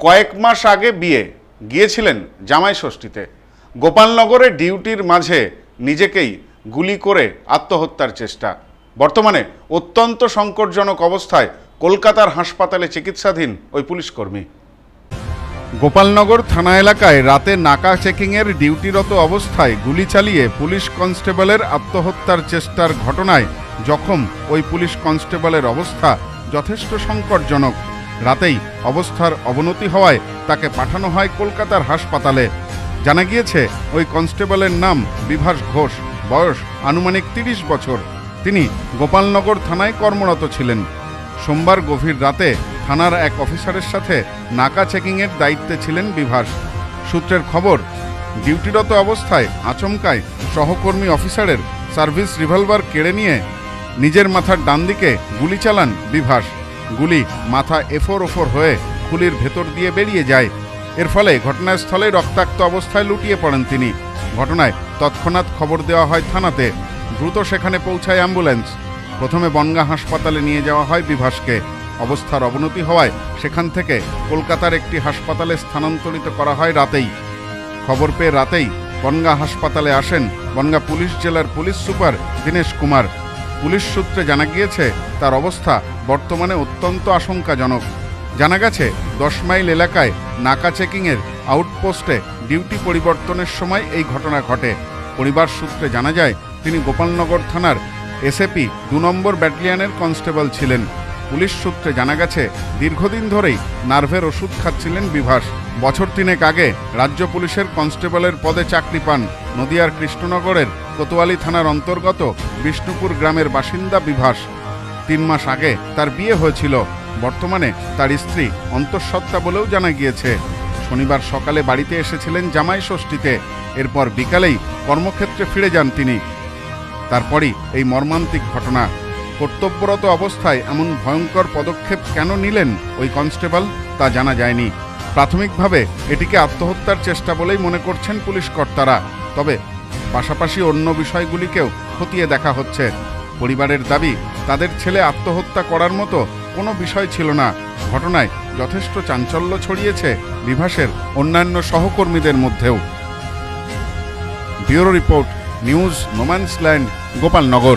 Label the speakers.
Speaker 1: কয়েক মাস আগে বিয়ে, গিয়েছিলেন জামাই ষষ্ঠীতে। গোপালনগরে ডিউটির মাঝে নিজেকেই গুলি করে আত্মহত্যার চেষ্টা। বর্তমানে অত্যন্ত সংকটজনক অবস্থায় কলকাতার হাসপাতালে চিকিৎসাধীন ওই পুলিশকর্মী। গোপালনগর থানা এলাকায় রাতে নাকা চেকিংয়ের ডিউটিরত অবস্থায় গুলি চালিয়ে পুলিশ কনস্টেবলের আত্মহত্যার চেষ্টার ঘটনায় জখম ওই পুলিশ কনস্টেবলের অবস্থা যথেষ্ট সংকটজনক। রাতেই অবস্থার অবনতি হওয়ায় তাকে পাঠানো হয় কলকাতার হাসপাতালে। জানা গিয়েছে, ওই কনস্টেবলের নাম বিভাস ঘোষ, বয়স আনুমানিক তিরিশ বছর। তিনি গোপালনগর থানায় কর্মরত ছিলেন। সোমবার গভীর রাতে থানার এক অফিসারের সাথে নাকা চেকিংয়ের দায়িত্বে ছিলেন বিভাস। সূত্রের খবর, ডিউটিরত অবস্থায় আচমকায় সহকর্মী অফিসারের সার্ভিস রিভলভার কেড়ে নিয়ে নিজের মাথার ডান দিকে গুলি চালান বিভাস। গুলি মাথা এফোর ওফোর হয়ে খুলির ভেতর দিয়ে বেরিয়ে যায়। এর ফলে ঘটনাস্থলে রক্তাক্ত অবস্থায় লুটিয়ে পড়েন তিনি। ঘটনায় তৎক্ষণাৎ খবর দেওয়া হয় থানাতে। দ্রুত সেখানে পৌঁছায় অ্যাম্বুলেন্স। প্রথমে বনগা হাসপাতালে নিয়ে যাওয়া হয় বিভাসকে। অবস্থার অবনতি হওয়ায় সেখান থেকে কলকাতার একটি হাসপাতালে স্থানান্তরিত করা হয় রাতেই। খবর পেয়ে রাতেই বনগা হাসপাতালে আসেন বনগা পুলিশ জেলার police super Dinesh Kumar. Police সূত্রে জানা গিয়েছে, তার অবস্থা বর্তমানে অত্যন্ত আশঙ্কাজনক। জানা গেছে, দশ মাইল এলাকায় নাকা চেকিংয়ের আউটপোস্টে ডিউটি পরিবর্তনের সময় এই ঘটনা ঘটে। পরিবার সূত্রে জানা যায়, তিনি গোপালনগর থানার এসএপি দু নম্বর ব্যাটালিয়ানের কনস্টেবল ছিলেন। পুলিশ সূত্রে জানা গেছে, দীর্ঘদিন ধরেই নার্ভের ওষুধ খাচ্ছিলেন বিভাস। বছর তিনেক আগে রাজ্য পুলিশের কনস্টেবলের পদে চাকরি পান নদিয়ার কৃষ্ণনগরের কোতোয়ালি থানার অন্তর্গত বিষ্ণুপুর গ্রামের বাসিন্দা বিভাস। তিন মাস আগে তার বিয়ে হয়েছিল। বর্তমানে তার স্ত্রী অন্তঃসত্ত্বা বলেও জানা গিয়েছে। শনিবার সকালে বাড়িতে এসেছিলেন জামাই ষষ্ঠীতে। এরপর বিকালেই কর্মক্ষেত্রে ফিরে যান তিনি। তারপরই এই মর্মান্তিক ঘটনা কর্তব্যরত অবস্থায় এমন ভয়ঙ্কর পদক্ষেপ কেন নিলেন ওই কনস্টেবল তা জানা যায়নি। প্রাথমিকভাবে এটিকে আত্মহত্যার চেষ্টা বলেই মনে করছেন পুলিশ কর্তারা। তবে পাশাপাশি অন্য বিষয়গুলিকেও খতিয়ে দেখা হচ্ছে। পরিবারের দাবি, তাদের ছেলে আত্মহত্যা করার মতো কোনো বিষয় ছিল না। ঘটনায় যথেষ্ট চাঞ্চল্য ছড়িয়েছে বিভাসের অন্যান্য সহকর্মীদের মধ্যেও। Bureau report, news, no man's land, Gopalnagar.